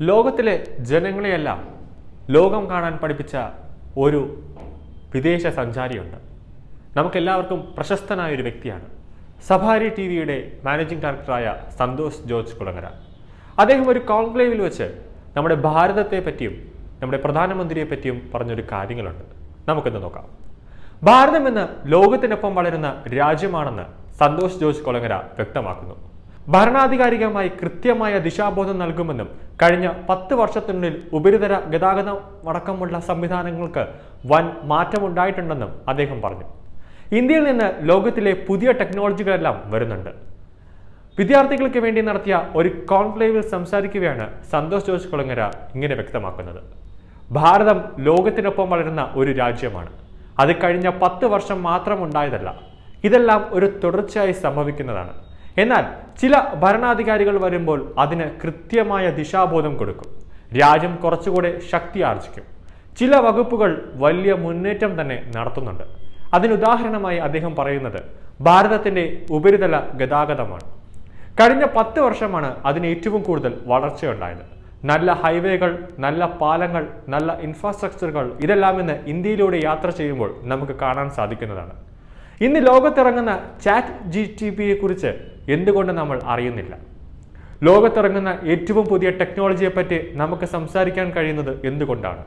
ലോകത്തിലെ ജനങ്ങളെയെല്ലാം ലോകം കാണാൻ പഠിപ്പിച്ച ഒരു വിദേശ സഞ്ചാരിയുണ്ട്. നമുക്കെല്ലാവർക്കും പ്രശസ്തനായ ഒരു വ്യക്തിയാണ്. സഫാരി ടി വിയുടെ മാനേജിംഗ് ഡയറക്ടറായ സന്തോഷ് ജോർജ് കുളങ്ങര. അദ്ദേഹം ഒരു കോൺക്ലേവിൽ വെച്ച് നമ്മുടെ ഭാരതത്തെ പറ്റിയും നമ്മുടെ പ്രധാനമന്ത്രിയെ പറ്റിയും പറഞ്ഞൊരു കാര്യങ്ങളുണ്ട്. നമുക്കിന്ന് നോക്കാം. ഭാരതം എന്ന് ലോകത്തിനൊപ്പം വളരുന്ന രാജ്യമാണെന്ന് സന്തോഷ് ജോർജ് കൊളങ്ങര വ്യക്തമാക്കുന്നു. ഭരണാധികാരികമായി കൃത്യമായ ദിശാബോധം നൽകുമെന്നും കഴിഞ്ഞ പത്ത് വർഷത്തിനുള്ളിൽ ഉപരിതല ഗതാഗതം അടക്കമുള്ള സംവിധാനങ്ങൾക്ക് വൻ മാറ്റമുണ്ടായിട്ടുണ്ടെന്നും അദ്ദേഹം പറഞ്ഞു. ഇന്ത്യയിൽ നിന്ന് ലോകത്തിലെ പുതിയ ടെക്നോളജികളെല്ലാം വരുന്നുണ്ട്. വിദ്യാർത്ഥികൾക്ക് വേണ്ടി നടത്തിയ ഒരു കോൺക്ലേവിൽ സംസാരിക്കുകയാണ് സന്തോഷ് ജോർജ് കുളങ്ങര ഇങ്ങനെ വ്യക്തമാക്കുന്നത്. ഭാരതം ലോകത്തിനൊപ്പം വളരുന്ന ഒരു രാജ്യമാണ്. അത് കഴിഞ്ഞ പത്ത് വർഷം മാത്രം ഉണ്ടായതല്ല ഇതെല്ലാം ഒരു തുടർച്ചയായി സംഭവിക്കുന്നതാണ്. എന്നാൽ ചില ഭരണാധികാരികൾ വരുമ്പോൾ അതിന് കൃത്യമായ ദിശാബോധം കൊടുക്കും. രാജ്യം കുറച്ചുകൂടെ ശക്തി ആർജിക്കും. ചില വകുപ്പുകൾ വലിയ മുന്നേറ്റം തന്നെ നടത്തുന്നുണ്ട്. അതിനുദാഹരണമായി അദ്ദേഹം പറയുന്നത് ഭാരതത്തിന്റെ ഉപരിതല ഗതാഗതമാണ്. കഴിഞ്ഞ പത്ത് വർഷമാണ് അതിന് ഏറ്റവും കൂടുതൽ വളർച്ചയുണ്ടായത്. നല്ല ഹൈവേകൾ നല്ല പാലങ്ങൾ നല്ല ഇൻഫ്രാസ്ട്രക്ചറുകൾ ഇതെല്ലാം ഇന്ന് ഇന്ത്യയിലൂടെ യാത്ര ചെയ്യുമ്പോൾ നമുക്ക് കാണാൻ സാധിക്കുന്നതാണ്. ഇന്ന് ലോകത്തിറങ്ങുന്ന ചാറ്റ് ജി ടി പിയെ കുറിച്ച് എന്തുകൊണ്ട് നമ്മൾ അറിയുന്നില്ല? ലോകത്തിറങ്ങുന്ന ഏറ്റവും പുതിയ ടെക്നോളജിയെ പറ്റി നമുക്ക് സംസാരിക്കാൻ കഴിയുന്നത് എന്തുകൊണ്ടാണ്?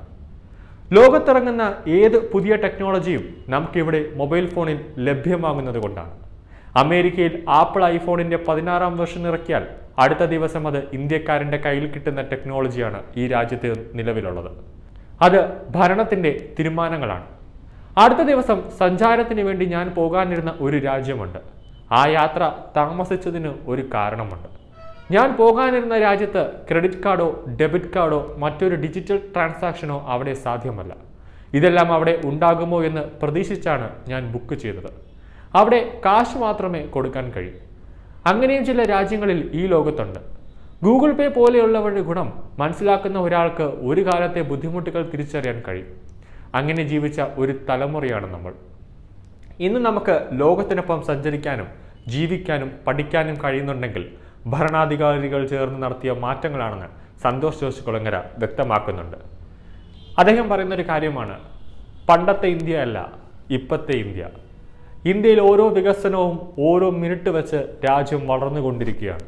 ലോകത്തിറങ്ങുന്ന ഏത് പുതിയ ടെക്നോളജിയും നമുക്കിവിടെ മൊബൈൽ ഫോണിൽ ലഭ്യമാകുന്നത് കൊണ്ടാണ്. അമേരിക്കയിൽ ആപ്പിൾ ഐഫോണിന്റെ പതിനാറാം വെർഷൻ ഇറക്കിയാൽ അടുത്ത ദിവസം അത് ഇന്ത്യക്കാരന്റെ കയ്യിൽ കിട്ടുന്ന ടെക്നോളജിയാണ് ഈ രാജ്യത്ത് നിലവിലുള്ളത്. അത് ഭരണത്തിന്റെ തീരുമാനങ്ങളാണ്. അടുത്ത ദിവസം സഞ്ചാരത്തിന് വേണ്ടി ഞാൻ പോകാനിരുന്ന ഒരു രാജ്യമുണ്ട്. ആ യാത്ര താമസിച്ചതിന് ഒരു കാരണമുണ്ട്. ഞാൻ പോകാനിരുന്ന രാജ്യത്ത് ക്രെഡിറ്റ് കാർഡോ ഡെബിറ്റ് കാർഡോ മറ്റൊരു ഡിജിറ്റൽ ട്രാൻസാക്ഷനോ അവിടെ സാധ്യമല്ല. ഇതെല്ലാം അവിടെ ഉണ്ടാകുമോ എന്ന് പ്രതീക്ഷിച്ചാണ് ഞാൻ ബുക്ക് ചെയ്തത്. അവിടെ കാശ് മാത്രമേ കൊടുക്കാൻ കഴിയൂ. അങ്ങനെയും ചില രാജ്യങ്ങളിൽ ഈ ലോകത്തുണ്ട്. ഗൂഗിൾ പേ പോലെയുള്ളവരുടെ ഗുണം മനസ്സിലാക്കുന്ന ഒരാൾക്ക് ഒരു കാലത്തെ ബുദ്ധിമുട്ടുകൾ തിരിച്ചറിയാൻ കഴിയും. അങ്ങനെ ജീവിച്ച ഒരു തലമുറയാണ് നമ്മൾ. ഇന്ന് നമുക്ക് ലോകത്തിനൊപ്പം സഞ്ചരിക്കാനും ജീവിക്കാനും പഠിക്കാനും കഴിയുന്നുണ്ടെങ്കിൽ ഭരണാധികാരികൾ ചേർന്ന് നടത്തിയ മാറ്റങ്ങളാണെന്ന് സന്തോഷ് ജോസ് കുളങ്ങര വ്യക്തമാക്കുന്നുണ്ട്. അദ്ദേഹം പറയുന്നൊരു കാര്യമാണ് പണ്ടത്തെ ഇന്ത്യ അല്ല ഇപ്പത്തെ ഇന്ത്യ. ഇന്ത്യയിൽ ഓരോ വികസനവും ഓരോ മിനിറ്റ് വെച്ച് രാജ്യം വളർന്നുകൊണ്ടിരിക്കുകയാണ്.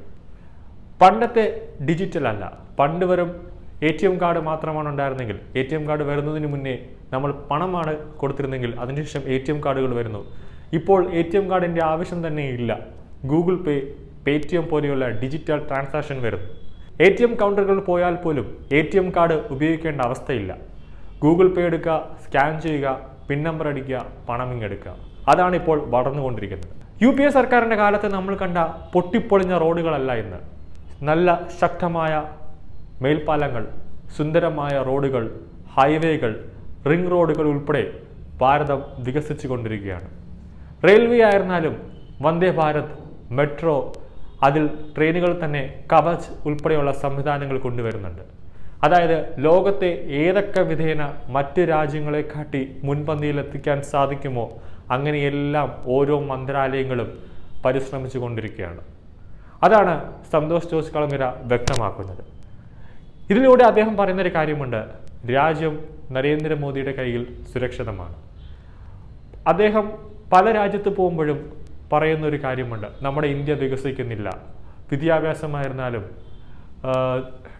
പണ്ടത്തെ ഡിജിറ്റൽ അല്ല പണ്ട് വെറും എ ടി എം കാർഡ് മാത്രമാണ് ഉണ്ടായിരുന്നെങ്കിൽ എ ടി എം കാർഡ് വരുന്നതിന് മുന്നേ നമ്മൾ പണമാണ് കൊടുത്തിരുന്നെങ്കിൽ അതിനുശേഷം എ ടി എം കാർഡുകൾ വരുന്നു. ഇപ്പോൾ എ ടി എം കാർഡിന്റെ ആവശ്യം തന്നെ ഇല്ല. ഗൂഗിൾ പേ പേ ടി എം പോലെയുള്ള ഡിജിറ്റൽ ട്രാൻസാക്ഷൻ വരുന്നു എ ടി എം കൗണ്ടറുകളിൽ പോയാൽ പോലും എ ടി എം കാർഡ് ഉപയോഗിക്കേണ്ട അവസ്ഥയില്ല. ഗൂഗിൾ പേ എടുക്കുക സ്കാൻ ചെയ്യുക പിൻ നമ്പർ അടിക്കുക പണം ഇങ്ങെടുക്കുക അതാണ് ഇപ്പോൾ വളർന്നുകൊണ്ടിരിക്കുന്നത്. യു പി എ സർക്കാരിന്റെ കാലത്ത് നമ്മൾ കണ്ട പൊട്ടിപ്പൊളിഞ്ഞ റോഡുകളല്ല ഇന്ന്. നല്ല ശക്തമായ മേൽപ്പാലങ്ങൾ സുന്ദരമായ റോഡുകൾ ഹൈവേകൾ റിംഗ് റോഡുകൾ ഉൾപ്പെടെ ഭാരതം വികസിച്ചു കൊണ്ടിരിക്കുകയാണ് റെയിൽവേ ആയിരുന്നാലും വന്ദേ ഭാരത് മെട്രോ അതിൽ ട്രെയിനുകൾ തന്നെ കവച് ഉൾപ്പെടെയുള്ള സംവിധാനങ്ങൾ കൊണ്ടുവരുന്നുണ്ട്. അതായത് ലോകത്തെ ഏതൊക്കെ വിധേന മറ്റ് രാജ്യങ്ങളെ കാട്ടി മുൻപന്തിയിൽ എത്തിക്കാൻ സാധിക്കുമോ അങ്ങനെയെല്ലാം ഓരോ മന്ത്രാലയങ്ങളും പരിശ്രമിച്ചു കൊണ്ടിരിക്കുകയാണ് അതാണ് സന്തോഷ് ജോസ് കളങ്ങര വ്യക്തമാക്കുന്നത്. ഇതിലൂടെ അദ്ദേഹം പറയുന്നൊരു കാര്യമുണ്ട്. രാജ്യം നരേന്ദ്രമോദിയുടെ കയ്യിൽ സുരക്ഷിതമാണ്. അദ്ദേഹം പല രാജ്യത്ത് പോകുമ്പോഴും പറയുന്നൊരു കാര്യമുണ്ട്. നമ്മുടെ ഇന്ത്യ വികസിക്കുന്നില്ല. വിദ്യാഭ്യാസമായിരുന്നാലും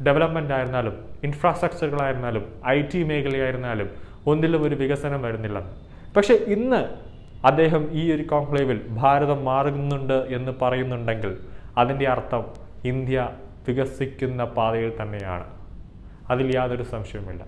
ഡെവലപ്മെന്റ് ആയിരുന്നാലും ഇൻഫ്രാസ്ട്രക്ചറുകളായിരുന്നാലും ഐ ടി മേഖലയായിരുന്നാലും ഒന്നിലും ഒരു വികസനം വരുന്നില്ല. പക്ഷേ ഇന്ന് അദ്ദേഹം ഈ ഒരു കോൺക്ലേവിൽ ഭാരതം മാറുന്നുണ്ട് എന്ന് പറയുന്നുണ്ടെങ്കിൽ അതിന്റെ അർത്ഥം ഇന്ത്യ വികസിക്കുന്ന പാതയിൽ തന്നെയാണ്. അതിൽ യാതൊരു സംശയവുമില്ല.